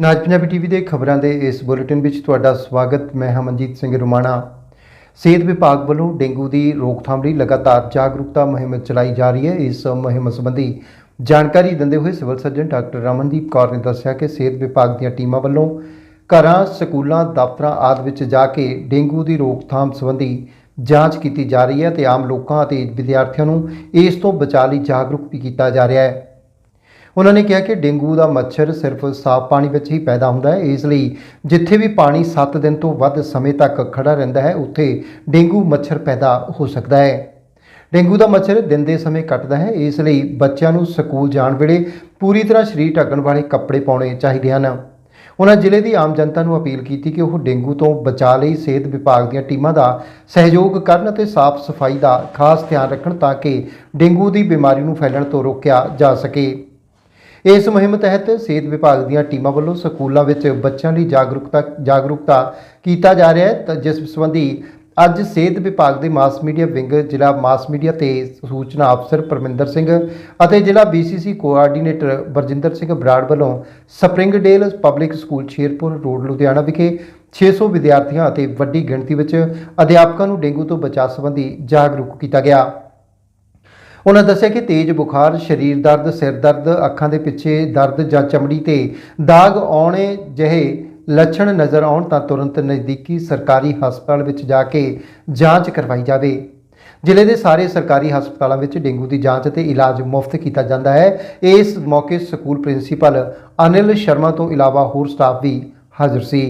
ਨਾਜ Punjabi TV ਦੇ ਖਬਰਾਂ ਦੇ ਇਸ ਬੁਲੇਟਿਨ ਵਿੱਚ ਤੁਹਾਡਾ ਸਵਾਗਤ। ਮੈਂ ਹਮਨਜੀਤ ਸਿੰਘ ਰੁਮਾਣਾ। ਸਿਹਤ ਵਿਭਾਗ ਵੱਲੋਂ ਡੇਂਗੂ ਦੀ ਰੋਕਥਾਮ ਲਈ ਲਗਾਤਾਰ ਜਾਗਰੂਕਤਾ ਮੁਹਿੰਮ ਚਲਾਈ ਜਾ ਰਹੀ ਹੈ। ਇਸ ਮੁਹਿੰਮ ਸੰਬੰਧੀ ਜਾਣਕਾਰੀ ਦਿੰਦੇ ਹੋਏ civil surgeon doctor Ramandeep Kaur ਨੇ ਦੱਸਿਆ ਕਿ ਸਿਹਤ ਵਿਭਾਗ ਦੀਆਂ ਟੀਮਾਂ ਵੱਲੋਂ ਘਰਾਂ, ਸਕੂਲਾਂ, ਦਫ਼ਤਰਾਂ ਆਦਿ ਵਿੱਚ ਜਾ ਕੇ ਡੇਂਗੂ ਦੀ ਰੋਕਥਾਮ ਸੰਬੰਧੀ ਜਾਂਚ ਕੀਤੀ ਜਾ ਰਹੀ ਹੈ ਤੇ ਆਮ ਲੋਕਾਂ ਅਤੇ ਵਿਦਿਆਰਥੀਆਂ ਨੂੰ ਇਸ ਤੋਂ ਬਚਾਅ ਲਈ ਜਾਗਰੂਕ ਵੀ ਕੀਤਾ ਜਾ ਰਿਹਾ ਹੈ। ਉਹਨਾਂ ਨੇ ਕਿਹਾ ਕਿ ਡੇਂਗੂ ਦਾ ਮੱਛਰ ਸਿਰਫ ਸਾਫ਼ ਪਾਣੀ ਵਿੱਚ ਹੀ ਪੈਦਾ ਹੁੰਦਾ ਹੈ। ਇਸ ਲਈ ਜਿੱਥੇ ਵੀ ਪਾਣੀ 7 ਦਿਨ ਤੋਂ ਵੱਧ ਸਮੇਂ ਤੱਕ ਖੜਾ ਰਹਿੰਦਾ ਹੈ, ਉੱਥੇ ਡੇਂਗੂ ਮੱਛਰ ਪੈਦਾ ਹੋ ਸਕਦਾ ਹੈ। ਡੇਂਗੂ ਦਾ ਮੱਛਰ ਦਿਨ ਦੇ ਸਮੇਂ ਕੱਟਦਾ ਹੈ। ਇਸ ਲਈ ਬੱਚਿਆਂ ਨੂੰ ਸਕੂਲ ਜਾਣ ਵੇਲੇ ਪੂਰੀ ਤਰ੍ਹਾਂ ਸਰੀਰ ਢੱਕਣ ਵਾਲੇ ਕੱਪੜੇ ਪਾਉਣੇ ਚਾਹੀਦੇ ਹਨ। ਉਹਨਾਂ ਜ਼ਿਲ੍ਹੇ ਦੀ ਆਮ ਜਨਤਾ ਨੂੰ ਅਪੀਲ ਕੀਤੀ ਕਿ ਉਹ ਡੇਂਗੂ ਤੋਂ ਬਚਾਅ ਲਈ ਸਿਹਤ ਵਿਭਾਗ ਦੀਆਂ ਟੀਮਾਂ ਦਾ ਸਹਿਯੋਗ ਕਰਨ ਅਤੇ ਸਾਫ਼ ਸਫ਼ਾਈ ਦਾ ਖਾਸ ਧਿਆਨ ਰੱਖਣ ਤਾਂ ਕਿ ਡੇਂਗੂ ਦੀ ਬਿਮਾਰੀ ਨੂੰ ਫੈਲਣ ਤੋਂ ਰੋਕਿਆ ਜਾ ਸਕੇ। ਇਸ ਮੁਹਿੰਮ ਤਹਿਤ ਸਿਹਤ ਵਿਭਾਗ ਦੀਆਂ ਟੀਮਾਂ ਵੱਲੋਂ ਸਕੂਲਾਂ ਵਿੱਚ ਬੱਚਿਆਂ ਲਈ ਜਾਗਰੂਕਤਾ ਜਾਗਰੂਕਤਾ ਕੀਤਾ ਜਾ ਰਿਹਾ ਹੈ। ਜਿਸ ਸੰਬੰਧੀ ਅੱਜ ਸਿਹਤ ਵਿਭਾਗ ਦੇ ਮਾਸ ਮੀਡੀਆ ਵਿੰਗ, ਜ਼ਿਲ੍ਹਾ ਮਾਸ ਮੀਡੀਆ ਤੇ ਸੂਚਨਾ ਅਫਸਰ ਪਰਮਿੰਦਰ ਸਿੰਘ ਅਤੇ ਜ਼ਿਲ੍ਹਾ BCC ਕੋਆਰਡੀਨੇਟਰ ਬਰਜਿੰਦਰ ਸਿੰਘ ਬਰਾੜ ਵੱਲੋਂ Springdale public school Sherpur road, Ludhiana ਵਿਖੇ 600 ਵਿਦਿਆਰਥੀਆਂ ਅਤੇ ਵੱਡੀ ਗਿਣਤੀ ਵਿੱਚ ਅਧਿਆਪਕਾਂ ਨੂੰ ਡੇਂਗੂ ਤੋਂ ਬਚਾਅ ਸੰਬੰਧੀ ਜਾਗਰੂਕ ਕੀਤਾ ਗਿਆ। ਉਹਨਾਂ ਦੱਸਿਆ ਕਿ ਤੇਜ਼ ਬੁਖਾਰ, ਸਰੀਰ ਦਰਦ, ਸਿਰ ਦਰਦ, ਅੱਖਾਂ ਦੇ ਪਿੱਛੇ ਦਰਦ ਜਾਂ ਚਮੜੀ ਤੇ ਦਾਗ ਆਉਣੇ ਜਿਹੇ ਲੱਛਣ ਨਜ਼ਰ ਆਉਣ ਤਾਂ ਤੁਰੰਤ ਨਜ਼ਦੀਕੀ ਸਰਕਾਰੀ ਹਸਪਤਾਲ ਵਿੱਚ ਜਾ ਕੇ ਜਾਂਚ ਕਰਵਾਈ ਜਾਵੇ। ਜ਼ਿਲ੍ਹੇ ਦੇ ਸਾਰੇ ਸਰਕਾਰੀ ਹਸਪਤਾਲਾਂ ਵਿੱਚ ਡੇਂਗੂ ਦੀ ਜਾਂਚ ਅਤੇ ਇਲਾਜ ਮੁਫਤ ਕੀਤਾ ਜਾਂਦਾ ਹੈ। ਇਸ ਮੌਕੇ ਸਕੂਲ ਪ੍ਰਿੰਸੀਪਲ ਅਨਿਲ ਸ਼ਰਮਾ ਤੋਂ ਇਲਾਵਾ ਹੋਰ ਸਟਾਫ ਵੀ ਹਾਜ਼ਰ ਸੀ।